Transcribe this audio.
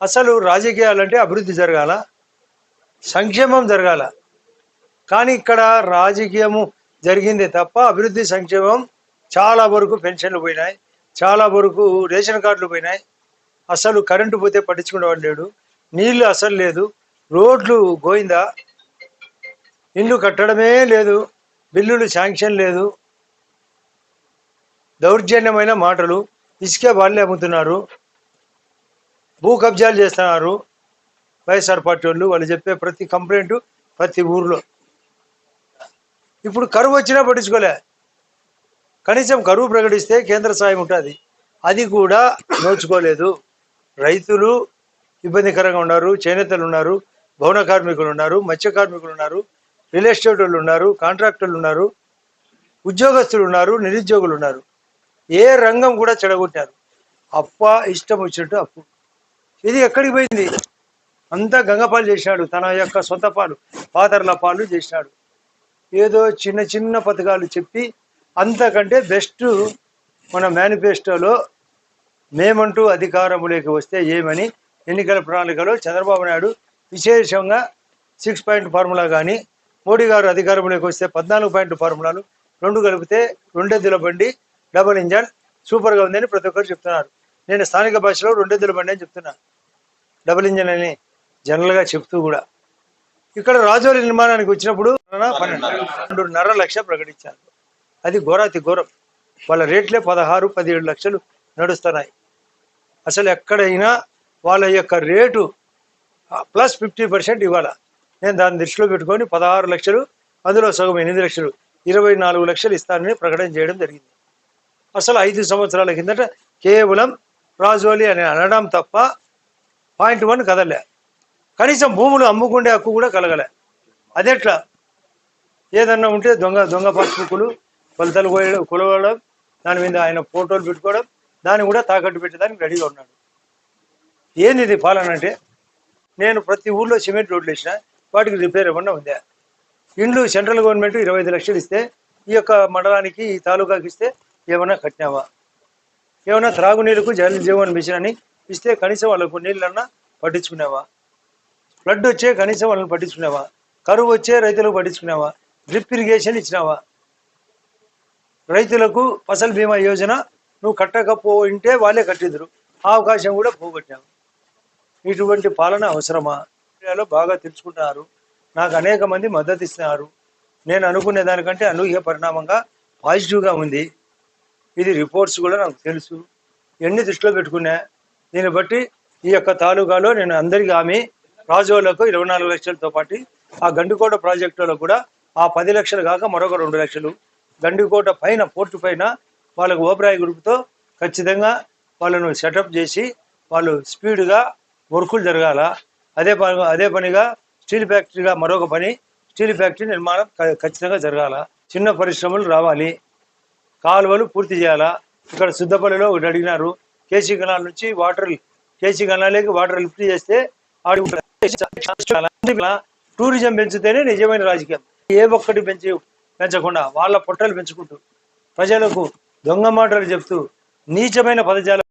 అసలు రాజకీయాలంటే అభివృద్ధి జరగాల సంక్షేమం జరగాల. కానీ ఇక్కడ రాజకీయము జరిగింది తప్ప అభివృద్ధి సంక్షేమం చాలా వరకు పెన్షన్లు పోయినాయి చాలా వరకు రేషన్ కార్డులు పోయినాయి. అసలు కరెంటు పోతే పట్టించుకునేవాడు లేడు నీళ్ళు అసలు లేదు రోడ్లు గోయిందా ఇల్లు కట్టడమే లేదు బిల్లులు శాంక్షన్ లేదు. దౌర్జన్యమైన మాటలు ఇసుకే వాళ్ళే అమ్ముతున్నారు. భూ కబ్జాలు చేస్తున్నారు. వైఎస్ఆర్ పార్టీ వాళ్ళు వాళ్ళు చెప్పే ప్రతి కంప్లైంట్ ప్రతి ఊర్లో. ఇప్పుడు కరువు వచ్చినా పట్టించుకోలే. కనీసం కరువు ప్రకటిస్తే కేంద్ర సాయం ఉంటుంది. అది కూడా నోచుకోలేదు. రైతులు ఇబ్బందికరంగా ఉన్నారు చేనేతలు ఉన్నారు భవన కార్మికులు ఉన్నారు మత్స్య కార్మికులు ఉన్నారు రియల్ ఎస్టేట్ వాళ్ళు ఉన్నారు కాంట్రాక్టర్లు ఉన్నారు ఉద్యోగస్తులు ఉన్నారు నిరుద్యోగులు ఉన్నారు. ఏ రంగం కూడా చెడగొట్టారు. అప్ప ఇష్టం వచ్చినట్టు అప్పు. ఇది ఎక్కడికి పోయింది? అంతా గంగపాలు చేశాడు. తన యొక్క సొంత పాలు పాతర్ల పాలు చేశాడు. ఏదో చిన్న చిన్న పథకాలు చెప్పి అంతకంటే బెస్ట్ మన మేనిఫెస్టోలో మేమంటూ అధికారంలోకి వస్తే ఏమని ఎన్నికల ప్రణాళికలో చంద్రబాబు నాయుడు విశేషంగా సిక్స్ పాయింట్ ఫార్ములా కానీ మోడీ గారు అధికారంలోకి వస్తే పద్నాలుగు పాయింట్ ఫార్ములాలు రెండు కలిపితే రెండెద్దుల బండి డబుల్ ఇంజన్ సూపర్గా ఉందని ప్రతి ఒక్కరు చెప్తున్నారు. నేను స్థానిక భాషలో రెండెద్దుల బండి అని చెప్తున్నాను డబుల్ ఇంజన్ అని జనరల్గా చెప్తూ కూడా. ఇక్కడ రాజోలి నిర్మాణానికి వచ్చినప్పుడు పన్నెండున్నర లక్ష ప్రకటించారు. అది ఘోరాతి ఘోరం. వాళ్ళ రేట్లే పదహారు పదిహేడు లక్షలు నడుస్తున్నాయి. అసలు ఎక్కడైనా వాళ్ళ యొక్క రేటు ప్లస్ ఫిఫ్టీ పర్సెంట్ ఇవ్వాల. నేను దాన్ని దృష్టిలో పెట్టుకొని పదహారు లక్షలు అందులో సగం ఎనిమిది లక్షలు ఇరవై నాలుగు లక్షలు ఇస్తానని ప్రకటన చేయడం జరిగింది. అసలు ఐదు సంవత్సరాల కిందట కేవలం రాజోలి అని అనడం తప్ప పాయింట్ వన్ కదలే. కనీసం భూములు అమ్ముకుండే హక్కు కూడా కలగలే. అదెట్లా? ఏదన్నా ఉంటే దొంగ దొంగ పాస్బుక్లు కొలతలు కోయడం కొలవడం దాని మీద ఆయన ఫోటోలు పెట్టుకోవడం దాన్ని కూడా తాకట్టు పెట్టడానికి రెడీగా ఉన్నాడు. ఏంది ఇది పాలన అంటే? నేను ప్రతి ఊళ్ళో సిమెంట్ రోడ్లు వేసిన వాటికి రిపేర్ ఇవ్వడం ఉందా? ఇండ్లు సెంట్రల్ గవర్నమెంట్ ఇరవై ఐదు లక్షలు ఇస్తే ఈ యొక్క మండలానికి ఈ తాలూకాకి ఇస్తే ఏమైనా కట్టినావా? ఏమైనా త్రాగునీళ్ళకు జల్ జీవన్ మిషన్ అని ఇస్తే కనీసం వాళ్ళకు నీళ్ళన్నా పట్టించుకునేవా? ఫ్లడ్ వచ్చే కనీసం వాళ్ళని పట్టించుకునేవా? కరువు వచ్చే రైతులకు పట్టించుకునేవా? డ్రిప్ ఇరిగేషన్ ఇచ్చినావా? రైతులకు ఫసల్ బీమా యోజన నువ్వు కట్టకపోయింటే వాళ్ళే కట్టిద్దరు ఆ అవకాశం కూడా పోగొట్టావు ఇటువంటి పాలన అవసరమా? ఇండియాలో బాగా తెలుసుకుంటున్నారు. నాకు అనేక మంది మద్దతు ఇస్తున్నారు. నేను అనుకునే దానికంటే అనూహ్య పరిణామంగా పాజిటివ్గా ఉంది. ఇది రిపోర్ట్స్ కూడా నాకు తెలుసు. ఎన్ని దృష్టిలో పెట్టుకున్నా దీన్ని బట్టి ఈ యొక్క తాలూకాలో నేను అందరికీ హామీ రాజోలకు ఇరవై నాలుగు లక్షలతో పాటు ఆ గండికోట ప్రాజెక్టులో కూడా ఆ పది లక్షలు కాక మరొక రెండు లక్షలు. గండికోట పైన పోర్టు పైన వాళ్ళకు ఓబరాయి గ్రూప్తో ఖచ్చితంగా వాళ్ళను సెటప్ చేసి వాళ్ళు స్పీడ్గా వర్కులు జరగాల. అదే పని అదే పనిగా స్టీల్ ఫ్యాక్టరీగా మరొక పని స్టీల్ ఫ్యాక్టరీ నిర్మాణం క- ఖచ్చితంగా జరగాల. చిన్న పరిశ్రమలు రావాలి. కాలువలు పూర్తి చేయాలా. ఇక్కడ సుద్దపల్లిలో ఒకటి అడిగినారు. కేసీ కెనాల్ నుంచి వాటర్ కేసీ కెనాల్కి వాటర్ లిఫ్ట్ చేస్తే టూరిజం పెంచితేనే నిజమైన రాజకీయం. ఏ ఒక్కటి పెంచి పెంచకుండా వాళ్ళ పొట్టలు పెంచుకుంటూ ప్రజలకు దొంగ మాటలు చెప్తూ నీచమైన పదజాలం